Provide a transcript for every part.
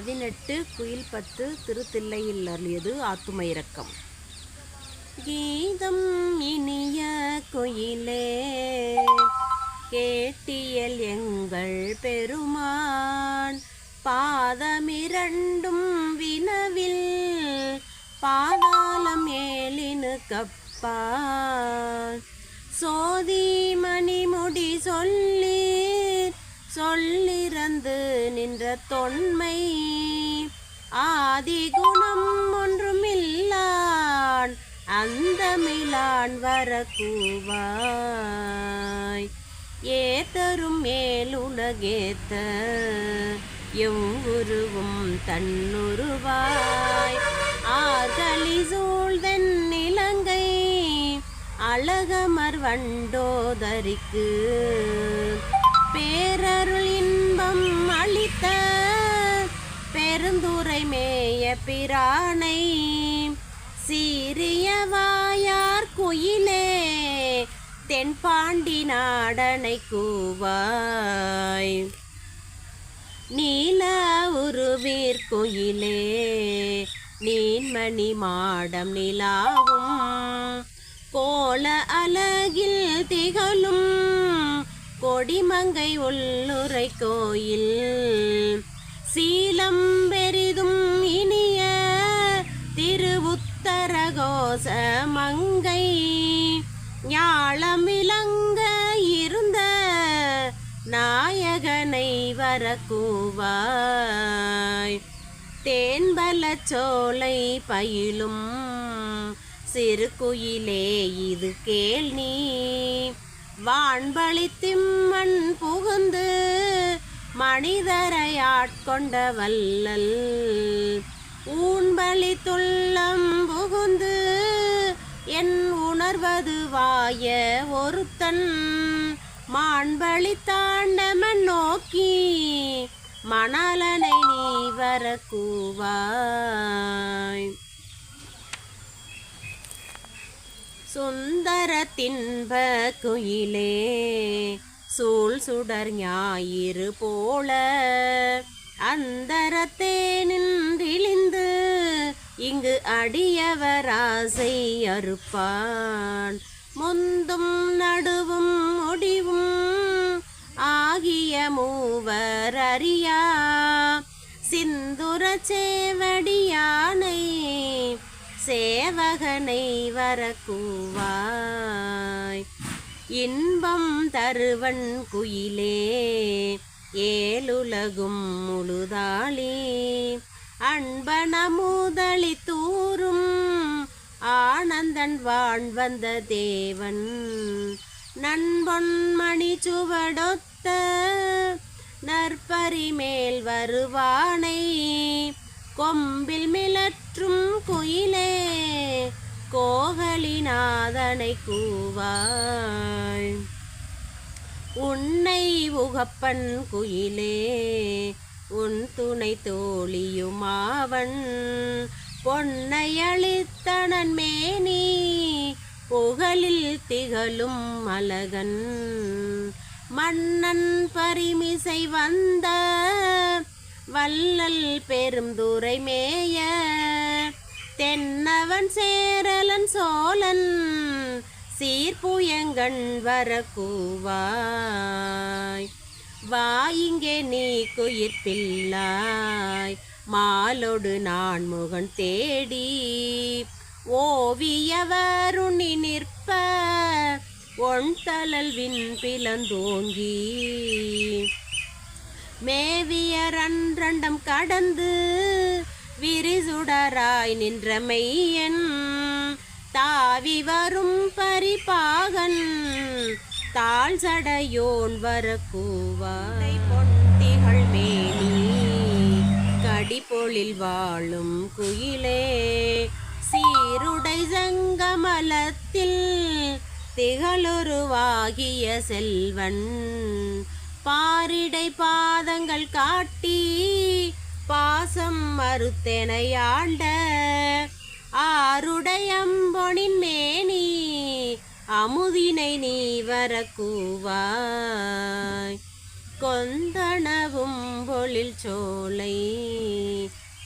பதினெட்டு குயில் பத்து திருத்தில்லையில் அருளியது ஆத்தும இரக்கம் கீதம் இனிய குயிலே கேட்டியல் எங்கள் பெருமான். பாதமிரண்டும் வினவில் பாதாளம் ஏழினு கப்பான் சோதி மணிமுடி சொல்லி சொல்லிறந்து நின்ற தொன்மை. ஆதி குணம் ஒன்றுமில்லான் அந்த மிலான் வர கூவாய் ஏத்தரும் மேலுலகேத்த எவ்வுருவும் தன்னுருவாய். ஆகலி சூழ்தன் இலங்கை அழகமர் வண்டோதரிக்கு பேரருள் இன்பம் அளித்த பெருந்துரை மேய பிரானை சீரிய வாயார் குயிலே தென்பாண்டி நாடனை கூவாய். நீல உருவீர் குயிலே நீன்மணி மாடம் நிலாவும் கோல அழகில் திகழும் கொடிமங்கை உள்ளுரை கோயில். சீலம் பெரிதும் இனிய திருவுத்தரகோச மங்கை. ஞாழம் விளங்க இருந்த நாயகனை வரக்கூவாய். கூவாய் தேன்பல சோலை பயிலும் சிறு குயிலே இது கேள் நீ. வான்பளி திம்மன் புகுந்து மனிதரை ஆட்கொண்ட வல்லல் ஊன்பலி துள்ளம் புகுந்து என் உணர்வது வாய ஒருத்தன். மாண்பளி தாண்டமன் நோக்கி மணலனை நீ வர கூவாய் சுந்தர தின்ப குயிலே சூழ் சுடர் ஞாயிறு போல. அந்தரத்தே நின்றிழிந்து இங்கு அடியவராசை அறுப்பான். முந்தும் நடுவும் முடிவும் ஆகிய மூவர் அறியா. சிந்துர சேவடியானை சேவகனை வர இன்பம் தருவன் குயிலே ஏலுலகும் முழுதாளி. அன்பன முதலி தூரும் ஆனந்தன் வான் வந்த தேவன் நண்பொன்மணி சுவடொத்த நற்பரிமேல் வருவானை. கொம்பில் மிளற்றும் குயிலே கோகலிநாதனை கூவாய். உன்னை உகப்பன் குயிலே உன் துணை தோழியுமாவன். பொன்னையளித்தனன் மேனி புகழில் திகழும் அழகன் மன்னன் பரிமிசை வந்த வள்ளல் பெருந்துரை மேய தென்னவன் சேரலன் சோழன் சீர்புயங்கண் வர கூவாய் வா இங்கே நீ குயிர்பில்லாய் மாலோடு நான் முகன் தேடி ஓவியவருணி நிற்ப ஒன் தளல் வின் பிளந்தோங்கி மேவியரன்றண்டம் கடந்து விரிசுடராய் நின்ற மெய்யன் தாவி வரும் பரிபாகன். தாழ் சடையோன் வர கூவாய் பொன்திகள் மேனி கடிபொழில் வாழும் குயிலே. சீருடை சங்கமலத்தில் திகழுருவாகிய செல்வன். பாரிடை பாதங்கள் காட்டி பாசம் மறுத்தெனையாண்ட ஆருடையம்பொனின் மேனி அமுதினை நீ வர கூவாய் கொந்தனவும் பொழில் சோலை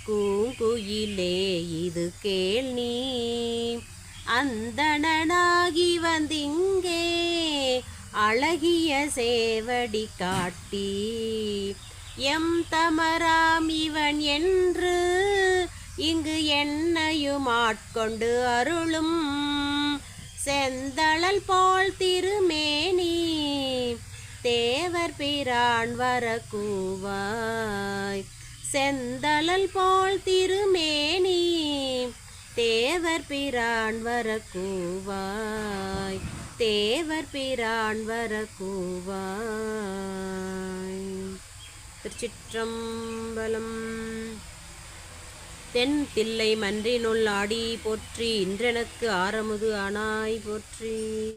கூங்குயிலே இது கேள் நீ. அந்தணனாகி வந்திங்கே அழகிய சேவடி காட்டி எம் தமராம் இவன் என்று இங்கு என்னையும் ஆட்கொண்டு அருளும். செந்தளல் போல் திருமேனி தேவர் பிரான் வரக்கூவாய். செந்தளல் போல் திருமேனி தேவர் பிரான் வரக்கூவாய். தேவர் பிரான் வரக்கூவாய். திருச்சிற்றம்பலம். தென் தில்லை மன்றினுள் ஆடி போற்றி இன்றெனக்கு ஆரமுது ஆனாய் போற்றி.